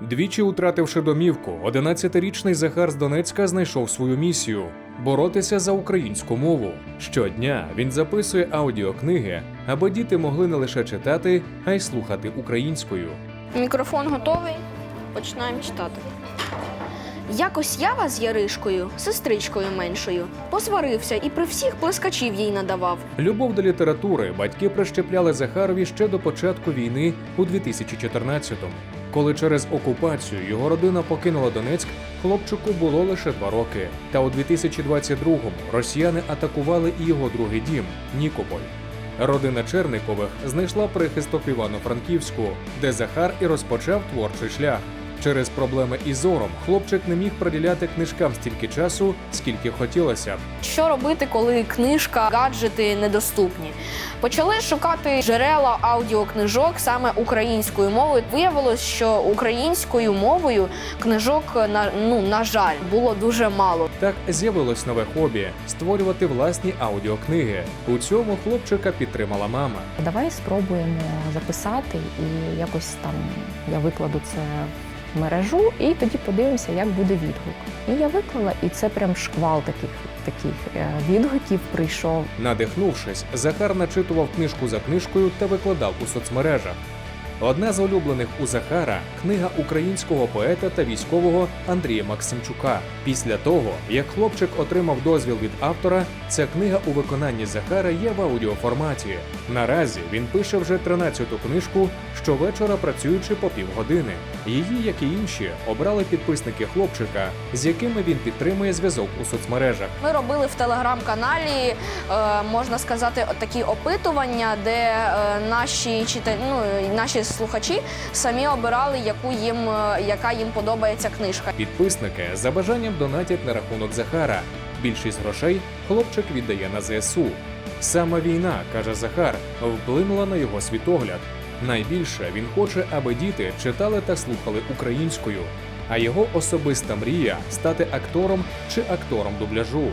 Двічі утративши домівку, 11-річний Захар з Донецька знайшов свою місію боротися за українську мову. Щодня він записує аудіокниги, аби діти могли не лише читати, а й слухати українською. Мікрофон готовий. Починаємо читати. Якось я вас з Яришкою, сестричкою меншою, посварився і при всіх плескачів їй надавав. Любов до літератури батьки прищепляли Захарові ще до початку війни у 2014-му. Коли через окупацію його родина покинула Донецьк, хлопчику було лише два роки. Та у 2022-му росіяни атакували і його другий дім Нікополь. Родина Черникових знайшла прихисток Івано-Франківську, де Захар і розпочав творчий шлях. Через проблеми із зором хлопчик не міг приділяти книжкам стільки часу, скільки хотілося. Що робити, коли книжка, гаджети недоступні? Почали шукати джерела аудіокнижок саме українською мовою. Виявилось, що українською мовою книжок на ну на жаль було дуже мало. Так з'явилось нове хобі створювати власні аудіокниги. У цьому хлопчика підтримала мама. Давай спробуємо записати і якось там я викладу це в мережу, і тоді подивимося, як буде відгук. І я виклала, і це прям шквал таких таких е, відгуків прийшов. Надихнувшись, Захар начитував книжку за книжкою та викладав у соцмережах. Одна з улюблених у Захара книга українського поета та військового Андрія Максимчука. Після того, як хлопчик отримав дозвіл від автора, ця книга у виконанні Захара є в аудіоформаті. Наразі він пише вже 13-ту книжку, щовечора працюючи по півгодини. Її, як і інші, обрали підписники хлопчика, з якими він підтримує зв'язок у соцмережах. Ми робили в телеграм-каналі, е, можна сказати, такі опитування, де е, наші чита... ну, наші слухачі самі обирали, яку їм, е, яка їм подобається книжка. Підписники за бажанням донатять на рахунок Захара. Більшість грошей хлопчик віддає на ЗСУ. Саме війна, каже Захар, вплинула на його світогляд. Найбільше він хоче, аби діти читали та слухали українською. А його особиста мрія стати актором чи актором дубляжу.